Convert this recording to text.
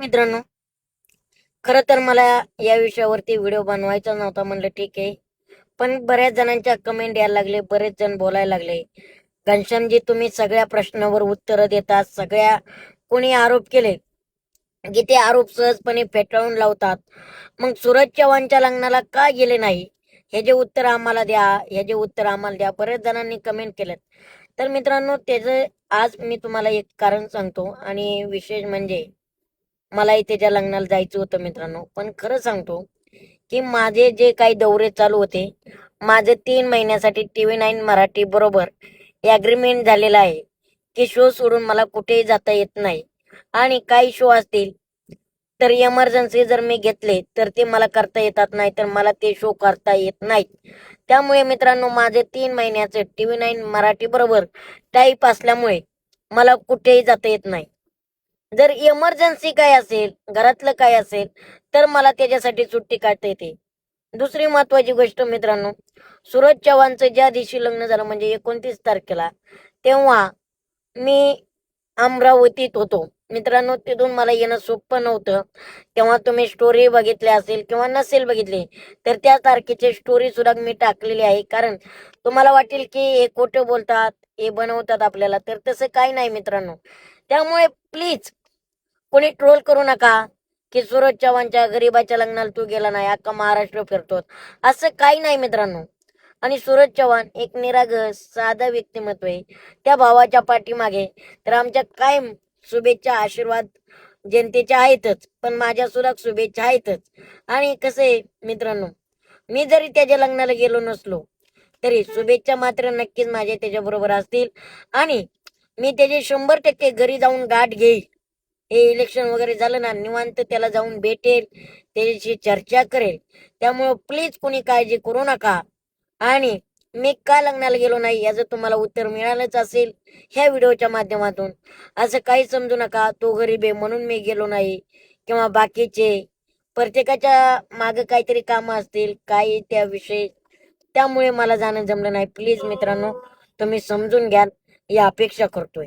मित्रांनो खरं तर मला या विषयावरती व्हिडिओ बनवायचा नव्हता म्हणलं ठीक आहे. पण बऱ्याच जणांच्या कमेंट यायला लागले बरेच जण बोलायला लागले. घनश्यामजी तुम्ही सगळ्या प्रश्नावर उत्तरं देतात सगळ्या कोणी आरोप केले की ते आरोप सहजपणे फेटाळून लावतात. मग सूरज चव्हाणच्या लग्नाला का गेले नाही? हे जे उत्तर आम्हाला द्या हे जे उत्तर आम्हाला द्या बरेच जणांनी कमेंट केलेत. तर मित्रांनो त्याचं आज मी तुम्हाला एक कारण सांगतो आणि विशेष म्हणजे मलाही त्याच्या लग्नाला जायचं होतं मित्रांनो पण खरं सांगतो की माझे जे काही दौरे चालू होते माझे तीन महिन्यासाठी टी व्ही नाईन मराठी बरोबर ॲग्रीमेंट झालेला आहे की शो सोडून मला कुठेही जाता येत नाही. आणि काही शो असतील तर इमर्जन्सी जर मी घेतले तर ते मला करता येतात नाही तर मला ते शो करता येत नाहीत. त्यामुळे मित्रांनो माझे तीन महिन्याचे टी व्ही नाईन मराठी बरोबर टाईप असल्यामुळे मला कुठेही जाता येत नाही. जर इमर्जन्सी काय असेल घरातलं काय असेल तर मला त्याच्यासाठी सुट्टी काढता येते. दुसरी महत्वाची गोष्ट मित्रांनो सूरज चव्हाणचं ज्या दिवशी लग्न झालं म्हणजे एकोणतीस तारखेला तेव्हा मी अमरावतीत होतो. मित्रांनो तिथून मला येणं सोपं नव्हतं. तेव्हा तुम्ही स्टोरी बघितली असेल किंवा नसेल बघितली तर त्या तारखेची स्टोरी सुद्धा मी टाकलेली आहे. कारण तुम्हाला वाटेल की हे खोटं बोलतात हे बनवतात आपल्याला तर तसं काही नाही मित्रांनो. त्यामुळे प्लीज कोणी ट्रोल करू नका की सूरज चव्हाणच्या गरीबाच्या लग्नाला तू गेला नाही अख्खा महाराष्ट्र फिरतो. असं काही नाही मित्रांनो. आणि सूरज चव्हाण एक निरागस साधा व्यक्तिमत्व आहे. त्या भावाच्या पाठीमागे तर आमच्या कायम शुभेच्छा आशीर्वाद जनतेच्या आहेतच. पण माझ्या सुद्धा शुभेच्छा आहेतच. आणि कसं आहे मित्रांनो मी जरी त्याच्या लग्नाला गेलो नसलो तरी शुभेच्छा मात्र नक्कीच माझ्या त्याच्याबरोबर असतील. आणि मी त्याचे शंभर टक्के घरी जाऊन गाठ घेईल. हे इलेक्शन वगैरे झालं ना निवांत त्याला जाऊन भेटेल त्याच्याशी चर्चा करेल. त्यामुळं प्लीज कोणी काळजी करू नका. आणि मी का लग्नाला गेलो नाही याचं तुम्हाला उत्तर मिळालंच असेल ह्या व्हिडिओच्या माध्यमातून. असं काही समजू नका तो गरीब आहे म्हणून मी गेलो नाही. किंवा बाकीचे प्रत्येकाच्या मागं काहीतरी कामं असतील काही त्याविषयी. त्यामुळे मला जाणं जमलं नाही. प्लीज मित्रांनो तुम्ही समजून घ्याल ही अपेक्षा करतोय.